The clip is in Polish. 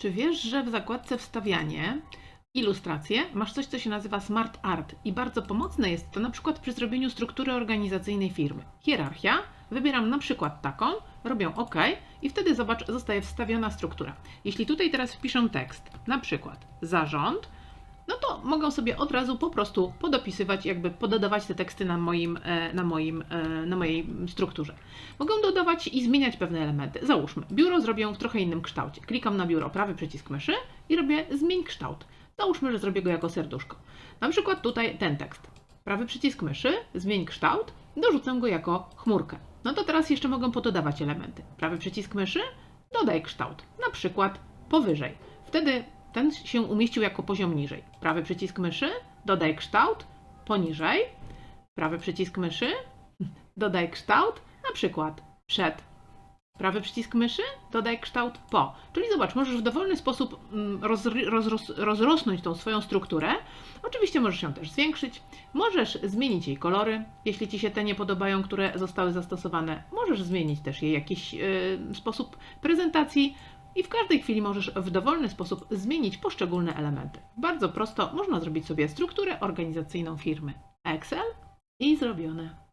Czy wiesz, że w zakładce wstawianie ilustracje masz coś, co się nazywa Smart Art i bardzo pomocne jest to na przykład przy zrobieniu struktury organizacyjnej firmy. Hierarchia, wybieram na przykład taką, robię OK i wtedy zobacz, zostaje wstawiona struktura. Jeśli tutaj teraz wpiszę tekst, na przykład zarząd, mogę sobie od razu po prostu podopisywać, jakby pododawać te teksty na, moim, e, na, moim, e, na mojej strukturze. Mogę dodawać i zmieniać pewne elementy. Załóżmy, biuro zrobię w trochę innym kształcie. Klikam na biuro, prawy przycisk myszy i robię zmień kształt. Załóżmy, że zrobię go jako serduszko. Na przykład tutaj ten tekst. Prawy przycisk myszy, zmień kształt, dorzucę go jako chmurkę. No to teraz jeszcze mogę pododawać elementy. Prawy przycisk myszy, dodaj kształt, na przykład powyżej. Wtedy ten się umieścił jako poziom niżej. Prawy przycisk myszy, dodaj kształt, poniżej. Prawy przycisk myszy, dodaj kształt, na przykład przed. Prawy przycisk myszy, dodaj kształt po. Czyli zobacz, możesz w dowolny sposób mm, rozry- rozros- rozrosnąć tą swoją strukturę. Oczywiście możesz ją też zwiększyć. Możesz zmienić jej kolory, jeśli Ci się te nie podobają, które zostały zastosowane. Możesz zmienić też jej jakiś y, sposób prezentacji. I w każdej chwili możesz w dowolny sposób zmienić poszczególne elementy. Bardzo prosto można zrobić sobie strukturę organizacyjną firmy. Excel i zrobione.